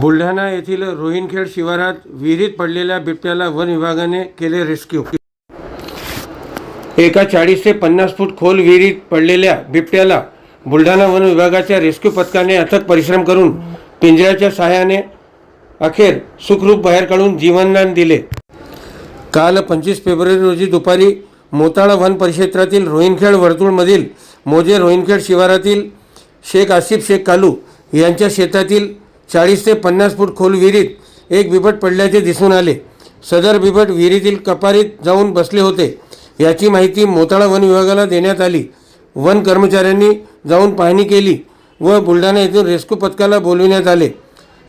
बुलढाणा येथील रोहिणखेड शिवारात विहिरीत पडलेल्या बिबट्याला वन विभागाने केले रेस्क्यू. एका चाळीस ते पन्नास फूट खोल विहिरीत पडलेल्या बिबट्याला बुलढाणा वन विभागाच्या रेस्क्यू पथकाने अथक परिश्रम करून पिंजऱ्याच्या सहाय्याने अखेर सुखरूप बाहेर काढून जीवनदान दिले. काल पंचवीस फेब्रुवारी रोजी दुपारी मोताळा वन परिक्षेत्रातील रोहिणखेड वर्तुळमधील मोजे रोहिणखेड शिवारातील शेख आसिफ शेख कालू यांच्या शेतातील चाळीस ते पन्नास फूट खोल विहिरीत एक बिबट पडल्याचे दिसून आले. सदर बिबट विहिरीतील कपारीत जाऊन बसले होते. याची माहिती मोताळा वन विभागाला देण्यात आली. वन कर्मचाऱ्यांनी जाऊन पाहणी केली व बुलढाणा येथून रेस्क्यू पथकाला बोलविण्यात आले.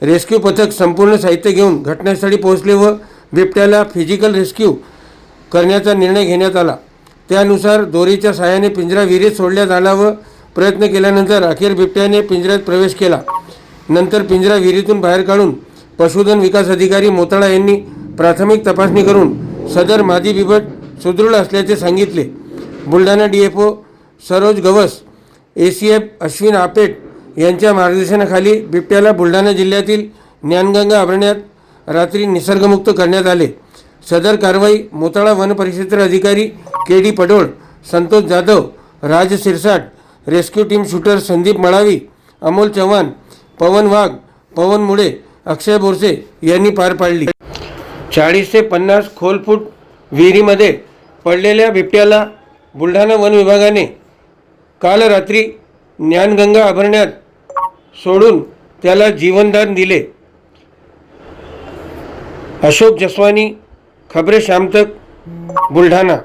रेस्क्यू पथक संपूर्ण साहित्य घेऊन घटनास्थळी पोहोचले व बिबट्याला फिजिकल रेस्क्यू करण्याचा निर्णय घेण्यात आला. त्यानुसार दोरीच्या सहाय्याने पिंजरा विहिरीत सोडण्यात आला व प्रयत्न केल्यानंतर अखेर बिबट्याने पिंजऱ्यात प्रवेश केला. नंतर पिंजरा विहिरीतून बाहेर काढून पशुधन विकास अधिकारी मोताळा यांनी प्राथमिक तपासणी करून सदर मादी बिबट सुदृढ असल्याचे सांगितले. Buldhana D F O Saroj Gavas A C F Ashwin Apet यांच्या मार्गदर्शनाखाली बिबट्याला बुलढाणा जिल्ह्यातील ज्ञानगंगा अभरण्यात रात्री निसर्गमुक्त करण्यात आले. सदर कारवाई मोताळा वनपरिक्षेत्र अधिकारी K D Padol Santosh Jadhav Raj Sirsat rescue team shooter Sandeep Malavi Amol Chavan Pawan Wagh Pawan Mule Akshay Borse यांनी पार पाडली. चाळीस ते पन्नास खोलफूट विहिरीमध्ये पडलेल्या बिबट्याला बुलढाणा वन विभागाने काल रात्री ज्ञानगंगा अभरण्यात सोडून त्याला जीवनदान दिले. अशोक जसवानी खबरे शामतक बुलढाणा.